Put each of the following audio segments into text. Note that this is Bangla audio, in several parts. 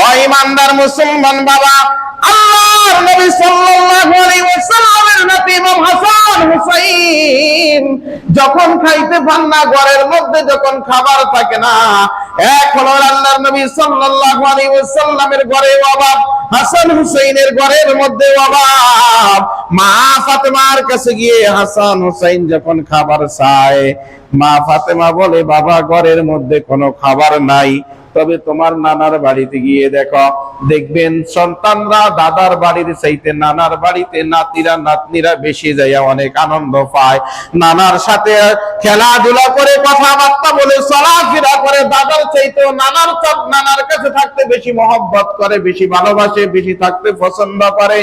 ও ইমানদার মুসলমান বাবা, আল্লাহর নবী সাল্লাল্লাহু আলাইহি ওয়াসাল্লামের নাতি হাসান হুসাইন যখন খাইতে পান না, ঘরের মধ্যে যখন খাবার থাকে না, এক আল্লাহর নবী সাল্লাল্লাহু আলাইহি ওয়াসাল্লামের ঘরে অভাব, হাসান হুসাইনের ঘরের মধ্যে অভাব। মা ফাতেমার কাছে গিয়ে হাসান হুসাইন যখন খাবার চায়, মা ফাতেমা বলে, বাবা, ঘরের মধ্যে কোনো খাবার নাই তবে তোমার নানার বাড়িতে গিয়ে দেখো, দেখবেন সন্তানরা দাদার বাড়ির চাইতে নানার বাড়িতে নাতিরা, নাতনিরা বেশি যাইয়া অনেক আনন্দ পায়। নানার সাথে খেলাধুলা করে কথাবার্তা বলে, চলাফেরা করে, দাদার চাইতেও নানার চপ নানার কাছে থাকতে বেশি মহব্বত করে, বেশি ভালোবাসে, বেশি থাকতে পছন্দ করে।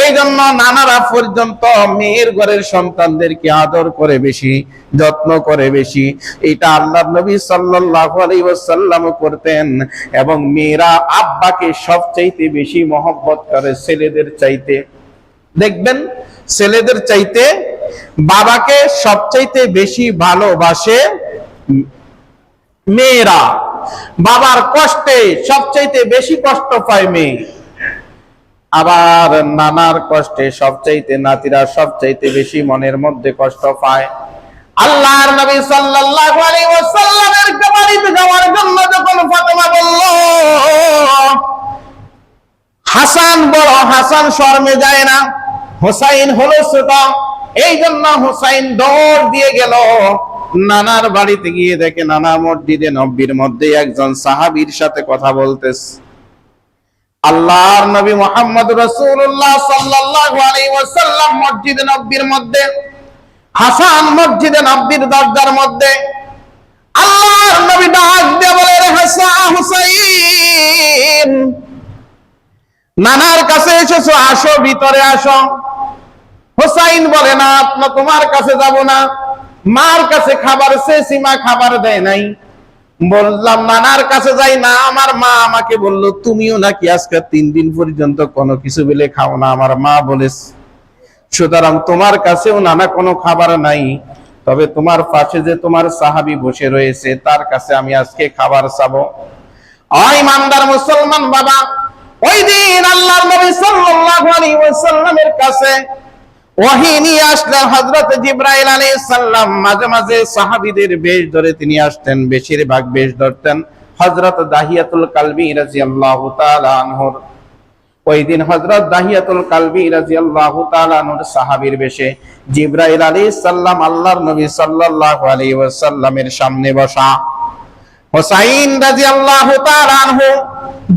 এই জন্য নানারা পর্যন্ত মেয়ের ঘরের সন্তানদেরকে আদর করে বেশি যত্ন করে বেশি। এটা আল্লাহ নবী সাল্লাল্লাহু আলাইহি করতেন এবং মেয়েরা আব্বাকে সবচাইতে বেশি মহব্বত করে ছেলেদের চাইতে। দেখবেন, ছেলেদের চাইতে বাবাকে সবচাইতে বেশি ভালোবাসে মেয়েরা। বাবার কষ্টে সবচাইতে বেশি কষ্ট পায় মেয়ে। আবার নানার কষ্টে সবচাইতে নাতিরা সবচাইতে বেশি মনের মধ্যে কষ্ট পায়। আল্লাহর নবী সাল্লাল্লাহু আলাইহি ওয়াসাল্লামের যাওয়ার জন্য যখন বলল, হাসান বড় হাসান শর্মে যায় না। হলো ছোট এই জন্য দৌড় দিয়ে গেল। নানার বাড়িতে গিয়ে দেখে নানা মসজিদে নব্বীর মধ্যে একজন সাহাবীর সাথে কথা বলতেছে। আল্লাহর নবী মোহাম্মদ রাসূলুল্লাহ সাল্লাল্লাহু আলাইহি ওয়াসাল্লাম মসজিদে নব্বীর মধ্যে হাসান মসজিদে নব্বীর দরজার মধ্যে আল্লাহর নবী ডাক দিয়ে বলে, রে হাসান হুসাইন, নানার কাছে এসেছ, আসো, ভিতরে আসো। হোসাইন বলে, না আপনার তোমার কাছে যাব না। মার কাছে খাবার সে সীমা খাবার দেয় নাই। বললাম, নানার কাছে যাই না, আমার মা আমাকে বলল, তুমিও নাকি আজকে তিন দিন পর্যন্ত কোনো কিছু বলে খাও না? আমার মা বলেছে সুতরাং তোমার কাছেও নানা কোনো খাবার নাই। তবে তোমার পাশে যে তোমার সাহাবি বসে রয়েছে, তার কাছে আমি আজকে খাবার চাবো। ইমানদার মুসলমান বাবা, ওই দিন আল্লাহর নবী সাল্লাল্লাহু আলাইহি ওয়াসাল্লামের কাছে ওহী নিয়ে আসলেন হযরত জিবরাইল আলাইহিস সালাম। মাঝে মাঝে সাহাবীদের বেশ ধরে তিনি আসতেন, বেশিরভাগ বেশ ধরতেন। হযরত দাহিয়াতুল কালবি রাদিয়াল্লাহু তাআলা আনহুর ওই দিন হযরত দাহিয়াতুল কালবি বেশে আল্লাহর নবী ওয়াসাল্লামের সামনে বসা।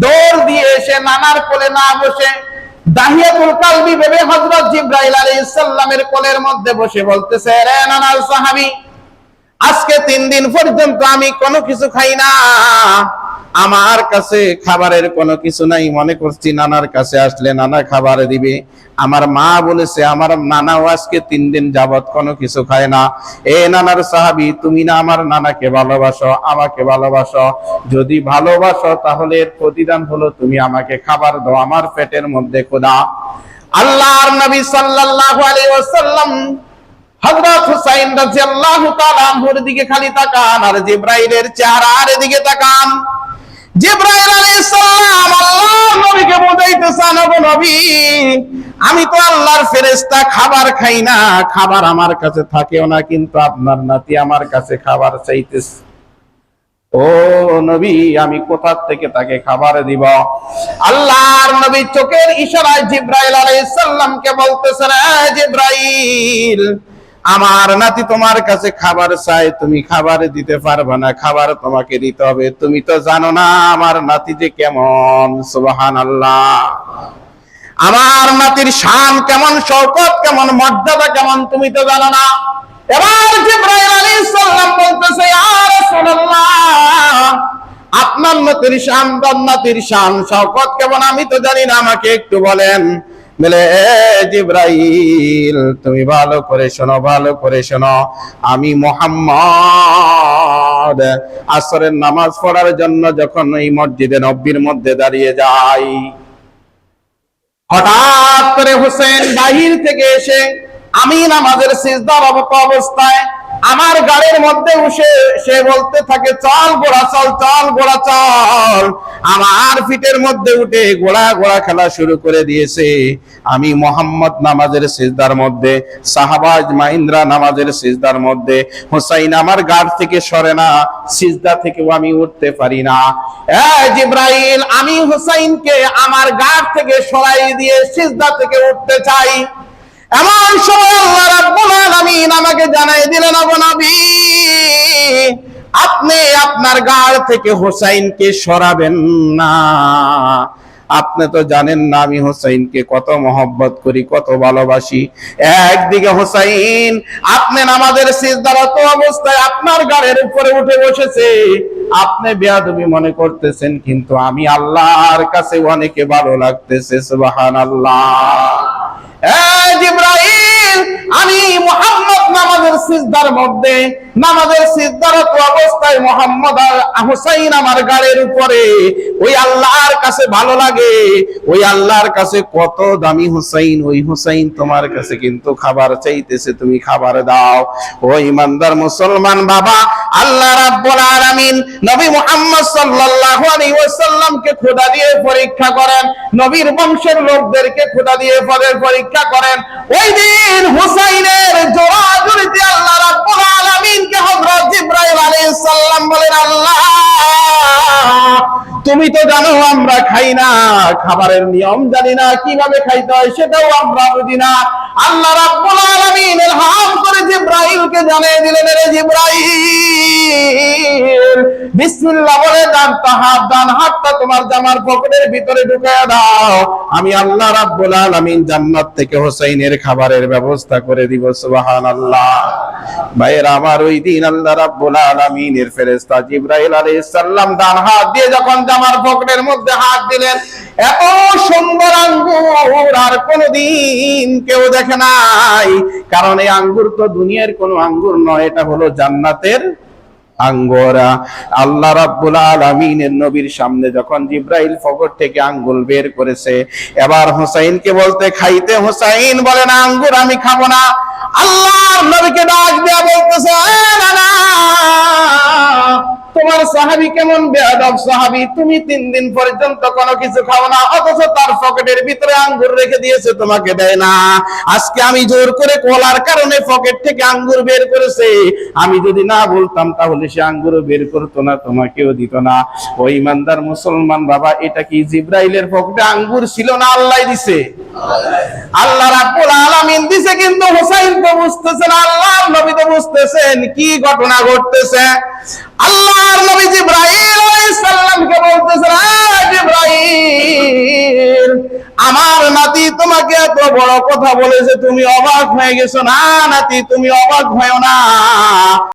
দৌড় দিয়ে এসে নানার কোলে না বসে দাহিয়াতুল কালবি ভেবে হযরত জিবরাইল আলাইহিস সালামের কোলের মধ্যে বসে বলতেছে, রে নানার সাহাবী, আজকে তিন দিন পর্যন্ত আমি কোনো কিছু খাই না। আমার কাছে খাবারের কোনো কিছু নাই। মনে করছি নানার কাছে আসলে নানা খাবার দিবে। আমার মা বলেছে, আমার নানাও আজকে তিন দিন যাবত কোনো কিছু খায় না। এ নানার সাহাবি, তুমি না আমার নানাকে ভালোবাসো, আমাকে ভালোবাসো। যদি ভালোবাসো তাহলে এর প্রতিদান হলো তুমি আমাকে খাবার দাও, আমার পেটের মধ্যে খোদা। আল্লাহর নবী সাল্লাল্লাহু আলাইহি ওয়াসাল্লাম হযরত হুসাইন রাদিয়াল্লাহু তাআলা আনহুর দিকে খালি তাকান আর জিবরাইলের চেহারার দিকে তাকান। জিবরাইল আল্লাহর নবীকে ওগো নবী, আমি তো আল্লাহর ফেরেশতা, খাবার খাই না। খাবার আমার কাছে থাকেও না, কিন্তু আপনার নাতি আমার কাছে খাবার চাইতেছে। ও নবী, আমি কোথা থেকে তাকে খাবার দিব? আল্লাহর নবী চোখের ইশারায় জিব্রাইল আলাইহিস সালামকে বলতেছেন জিব্রাইল আমার নাতি তোমার কাছে খাবার চাই, তুমি খাবার দিতে পারবে না, খাবার তোমাকে দিতে হবে। তুমি তো জানো না আমার নাতি যে কেমন, সুবহানাল্লাহ। আমার নাতির শান কেমন, শওকত কেমন, মর্যাদা কেমন, তুমি তো জানো না। এবার জিব্রাইল আলাইহিস সালাম বলতেছে, ইয়া রাসূলুল্লাহ, আপনার নাতির শান নাতির শান, শওকত কেমন, আমি তো জানি না, আমাকে একটু বলেন। বলে, "এ জিব্রাইল, তুমি ভালো করে শোনো, ভালো করে শোনো। আমি মোহাম্মদ। আসরের নামাজ পড়ার জন্য যখন এই মসজিদে নব্বীর মধ্যে দাঁড়িয়ে যাই, হঠাৎ করে হোসেন বাহির থেকে এসে আমি নামাজের সিজদার অবস্থায় আমার গাড়ির মধ্যে উঠে সে বলতে থাকে, চল গোড়া চল চল গোড়া চল। আমার ফিটের মধ্যে উঠে গোড়া গোড়া খেলা শুরু করে দিয়েছে। আমি মোহাম্মদ নামাজের সিজদার মধ্যে সাহাবাজ মাহিন্দ্রা নামাজের সিজদার মধ্যে, হোসাইন আমার গাড় থেকে সরে না, সিজদা থেকেও আমি উঠতে পারি না। জিব্রাইল, আমি হোসাইনকে আমার গাড় থেকে সরাই দিয়ে সিজদা থেকে উঠতে চাই। এমন সময় আল্লাহ রাব্বুল আলামিন আমাকে জানাই দিলেন, আবু নবী, আপনি আপনার গাড় থেকে হোসাইনকে সরাবেন না। আপনি তো জানেন না আমি হোসাইনকে কত মহব্বত করি, কত ভালোবাসি। একদিকে হোসাইন, আপনি নামাজের সিজদারত অবস্থায় আপনার গাড়ির উপরে উঠে বসেছে। আপনি বেয়াদবি মনে করতেছেন, কিন্তু আমি আল্লাহর কাছে অনেকে ভালো লাগতেছে, সুবহানাল্লাহ। এই জিব্রাইল আমি মুহাম্মদ নামাজের সিজদার মধ্যে নামাজের সিজদারত অবস্থায় মোহাম্মদ আর হুসাইন আমার গাড়ির উপরে। ওই আল্লাহর কাছে ভালো লাগে। ওই আল্লাহর কাছে কত দামি হুসাইন, ওই হুসাইন তোমার কাছে কিন্তু খাবার চাইতেছে, তুমি খাবার দাও। ও ইমানদার মুসলমান বাবা, আল্লাহ রাব্বুল আলামিন নবী মুহাম্মদ সাল্লাল্লাহু আলাইহি ওয়াসাল্লামকে খোদা দিয়ে পরীক্ষা করেন। নবীর বংশের লোকদেরকে খোদা দিয়ে পরীক্ষা করেন। ওই দিন হুসাইনের আমরা খাই না, খাবারের নিয়ম জানি না, কীভাবে খাইতে হয় সেটাও আমরা বুঝি না। আল্লাহ রাব্বুল আলামিন ইলহাম বিসমিল্লাহ বলে ডান হাত ডান হাতটা তোমার জামার পকেটের ভিতরে দাও। আমি আল্লাহ রাব্বুল আলামিন জান্নাত থেকে হোসাইনের খাবারের ব্যবস্থা করে দিব, সুবহানাল্লাহ। আমার ওই দিন আল্লাহ রাব্বুল আলামিনের ফেরেশতা জিব্রাইল আলাইহিস সালাম হাত দিয়ে যখন জামার পকেটের মধ্যে হাত দিলেন, এত সুন্দর আঙ্গুর আর কোনদিন কেউ দেখে নাই। কারণ এই আঙ্গুর তো দুনিয়ার কোনো আঙ্গুর নয়, এটা হলো জান্নাতের আঙ্গোরা। আল্লাহ রাব্বুল আলামিনের নবীর সামনে যখন জিব্রাইল ফকর থেকে আঙ্গুল বের করেছে, এবার হোসাইনকে বলতে, খাইতে হোসাইন বলে না, আঙ্গুর আমি খাব না। আল্লাহ নবীকে ডাক দেয়া সাহাবী কেমন বেয়াদব সাহাবী? তুমি তিন দিন পর্যন্ত কোনো কিছু খাও না, অথচ তার পকেটের ভিতরে আঙ্গুর রেখে দিয়েছে, তোমাকে দেয় না। আজকে আমি জোর করে কোলার কারণে পকেট থেকে আঙ্গুর বের করেছে। আমি যদি না বলতাম, তাহলে সে আঙ্গুরও বের করতো না, তোমাকেও দিত না। ওই ইমানদার মুসলমান বাবা, এটা কি জিব্রাইলের পকেটে আঙ্গুর ছিল না আল্লাহ দিছে? আল্লাহ রাব্বুল আলামিন দিছে, কিন্তু হোসাইন তো বুঝতেছেন আল্লাহর নবী তো বুঝতেছেন, কি ঘটনা ঘটতেছে? আল্লাহর নবী জিব্রাইল আলাইহিসসালামকে বলতেছেন "আ জিব্রাইল, আমার নাতি তোমাকে এত বড় কথা বলেছে, তুমি অবাক হয়ে গেছো। না নাতি, তুমি অবাক হয়েও না।